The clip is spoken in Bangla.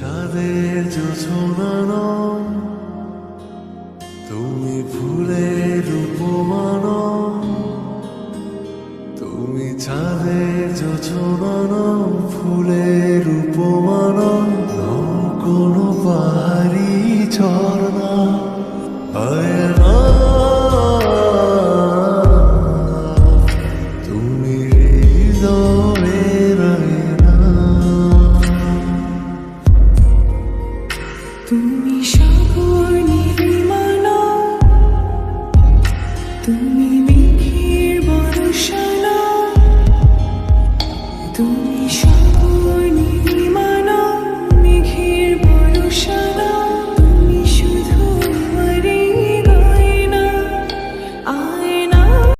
চাঁদের জোছনা তুমি ফুলের উপমান। তুমি চাঁদের জোছনা ফুলের উপমান। কোনো পাহাড়ি ঝর্ণা। হয় তুমি হৃদয়ের তুমি সাগর নীলিমানা তুমি মেঘের বর্ষানা তুমি সাগর